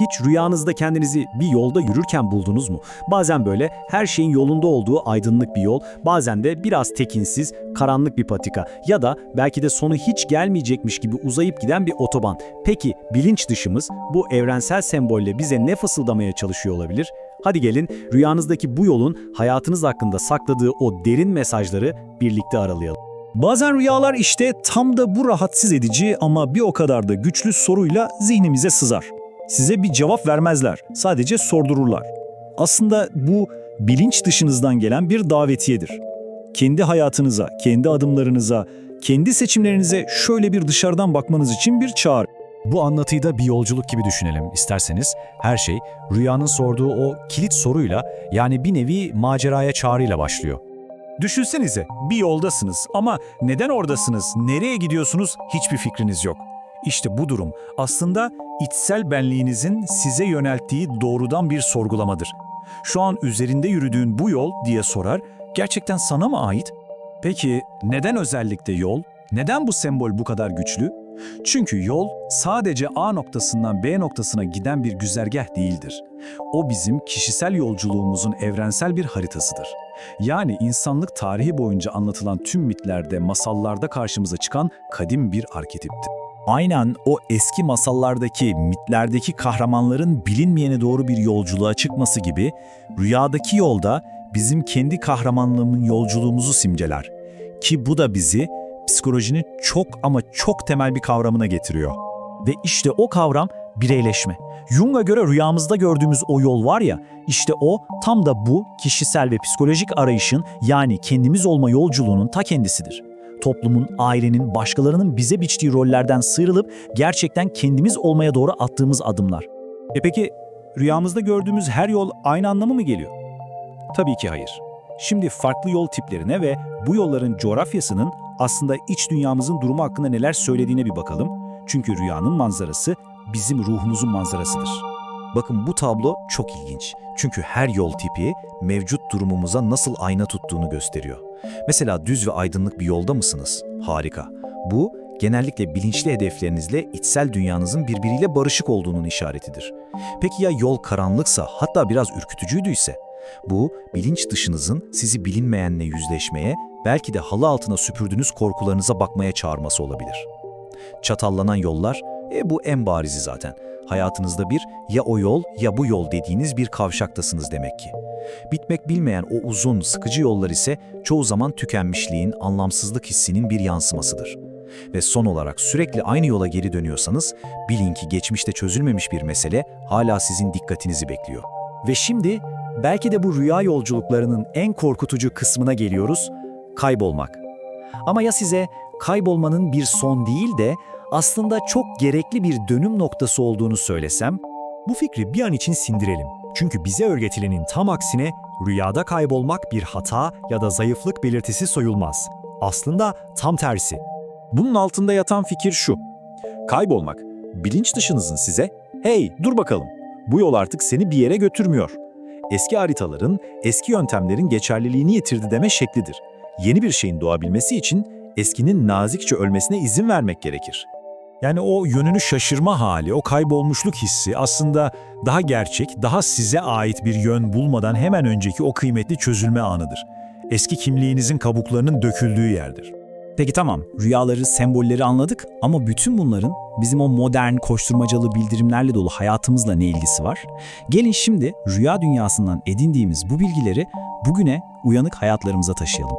Hiç rüyanızda kendinizi bir yolda yürürken buldunuz mu? Bazen böyle her şeyin yolunda olduğu aydınlık bir yol, bazen de biraz tekinsiz, karanlık bir patika ya da belki de sonu hiç gelmeyecekmiş gibi uzayıp giden bir otoban. Peki bilinç dışımız bu evrensel sembolle bize ne fısıldamaya çalışıyor olabilir? Hadi gelin rüyanızdaki bu yolun hayatınız hakkında sakladığı o derin mesajları birlikte aralayalım. Bazen rüyalar işte tam da bu rahatsız edici ama bir o kadar da güçlü soruyla zihnimize sızar. Size bir cevap vermezler, sadece sordururlar. Aslında bu bilinç dışınızdan gelen bir davetiyedir. Kendi hayatınıza, kendi adımlarınıza, kendi seçimlerinize şöyle bir dışarıdan bakmanız için bir çağrı. Bu anlatıyı da bir yolculuk gibi düşünelim isterseniz. Her şey rüyanın sorduğu o kilit soruyla yani bir nevi maceraya çağrıyla başlıyor. Düşünsenize bir yoldasınız ama neden oradasınız, nereye gidiyorsunuz hiçbir fikriniz yok. İşte bu durum aslında içsel benliğinizin size yönelttiği doğrudan bir sorgulamadır. Şu an üzerinde yürüdüğün bu yol diye sorar, gerçekten sana mı ait? Peki neden özellikle yol? Neden bu sembol bu kadar güçlü? Çünkü yol sadece A noktasından B noktasına giden bir güzergah değildir. O bizim kişisel yolculuğumuzun evrensel bir haritasıdır. Yani insanlık tarihi boyunca anlatılan tüm mitlerde, masallarda karşımıza çıkan kadim bir arketipti. Aynen o eski masallardaki, mitlerdeki kahramanların bilinmeyene doğru bir yolculuğa çıkması gibi rüyadaki yolda bizim kendi kahramanlığımın yolculuğumuzu simgeler. Ki bu da bizi psikolojinin çok ama çok temel bir kavramına getiriyor. Ve işte o kavram bireyleşme. Jung'a göre rüyamızda gördüğümüz o yol var ya, işte o tam da bu kişisel ve psikolojik arayışın yani kendimiz olma yolculuğunun ta kendisidir. Toplumun, ailenin, başkalarının bize biçtiği rollerden sıyrılıp gerçekten kendimiz olmaya doğru attığımız adımlar. E peki rüyamızda gördüğümüz her yol aynı anlamı mı geliyor? Tabii ki hayır. Şimdi farklı yol tiplerine ve bu yolların coğrafyasının aslında iç dünyamızın durumu hakkında neler söylediğine bir bakalım. Çünkü rüyanın manzarası bizim ruhumuzun manzarasıdır. Bakın bu tablo çok ilginç. Çünkü her yol tipi mevcut durumumuza nasıl ayna tuttuğunu gösteriyor. Mesela düz ve aydınlık bir yolda mısınız? Harika. Bu genellikle bilinçli hedeflerinizle içsel dünyanızın birbiriyle barışık olduğunun işaretidir. Peki ya yol karanlıksa, hatta biraz ürkütücüydüyse? Bu, bilinç dışınızın sizi bilinmeyenle yüzleşmeye, belki de halı altına süpürdüğünüz korkularınıza bakmaya çağırması olabilir. Çatallanan yollar, e bu en barizi zaten. Hayatınızda bir ya o yol ya bu yol dediğiniz bir kavşaktasınız demek ki. Bitmek bilmeyen o uzun, sıkıcı yollar ise çoğu zaman tükenmişliğin, anlamsızlık hissinin bir yansımasıdır. Ve son olarak sürekli aynı yola geri dönüyorsanız, bilin ki geçmişte çözülmemiş bir mesele hala sizin dikkatinizi bekliyor. Ve şimdi belki de bu rüya yolculuklarının en korkutucu kısmına geliyoruz, kaybolmak. Ama ya size kaybolmanın bir son değil de aslında çok gerekli bir dönüm noktası olduğunu söylesem? Bu fikri bir an için sindirelim. Çünkü bize öğretilenin tam aksine rüyada kaybolmak bir hata ya da zayıflık belirtisi soyulmaz. Aslında tam tersi. Bunun altında yatan fikir şu. Kaybolmak, bilinç dışınızın size, hey dur bakalım, bu yol artık seni bir yere götürmüyor. Eski haritaların, eski yöntemlerin geçerliliğini yitirdi deme şeklidir. Yeni bir şeyin doğabilmesi için eskinin nazikçe ölmesine izin vermek gerekir. Yani o yönünü şaşırma hali, o kaybolmuşluk hissi aslında daha gerçek, daha size ait bir yön bulmadan hemen önceki o kıymetli çözülme anıdır. Eski kimliğinizin kabuklarının döküldüğü yerdir. Peki tamam, rüyaları, sembolleri anladık ama bütün bunların bizim o modern, koşturmacalı bildirimlerle dolu hayatımızla ne ilgisi var? Gelin şimdi rüya dünyasından edindiğimiz bu bilgileri bugüne uyanık hayatlarımıza taşıyalım.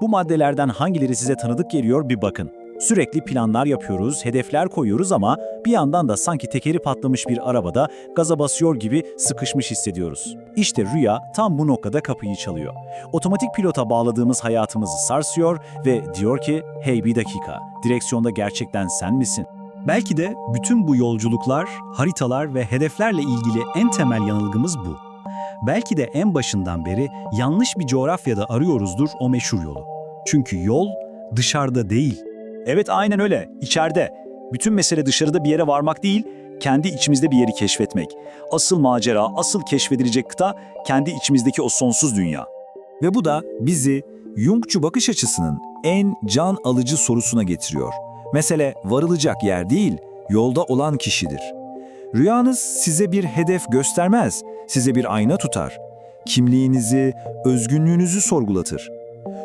Bu maddelerden hangileri size tanıdık geliyor bir bakın. Sürekli planlar yapıyoruz, hedefler koyuyoruz ama bir yandan da sanki tekeri patlamış bir arabada gaza basıyor gibi sıkışmış hissediyoruz. İşte rüya tam bu noktada kapıyı çalıyor. Otomatik pilota bağladığımız hayatımızı sarsıyor ve diyor ki hey bir dakika direksiyonda gerçekten sen misin? Belki de bütün bu yolculuklar, haritalar ve hedeflerle ilgili en temel yanılgımız bu. Belki de en başından beri yanlış bir coğrafyada arıyoruzdur o meşhur yolu. Çünkü yol dışarıda değil, Evet aynen öyle, içeride. Bütün mesele dışarıda bir yere varmak değil, kendi içimizde bir yeri keşfetmek. Asıl macera, asıl keşfedilecek kıta kendi içimizdeki o sonsuz dünya. Ve bu da bizi Jungçu bakış açısının en can alıcı sorusuna getiriyor. Mesele varılacak yer değil, yolda olan kişidir. Rüyanız size bir hedef göstermez, size bir ayna tutar. Kimliğinizi, özgünlüğünüzü sorgulatır.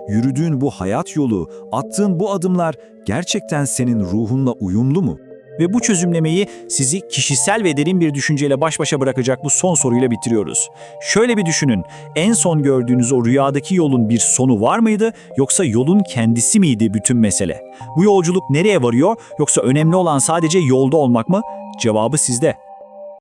Yürüdüğün bu hayat yolu, attığın bu adımlar gerçekten senin ruhunla uyumlu mu? Ve bu çözümlemeyi sizi kişisel ve derin bir düşünceyle baş başa bırakacak bu son soruyla bitiriyoruz. Şöyle bir düşünün, en son gördüğünüz o rüyadaki yolun bir sonu var mıydı yoksa yolun kendisi miydi bütün mesele? Bu yolculuk nereye varıyor yoksa önemli olan sadece yolda olmak mı? Cevabı sizde.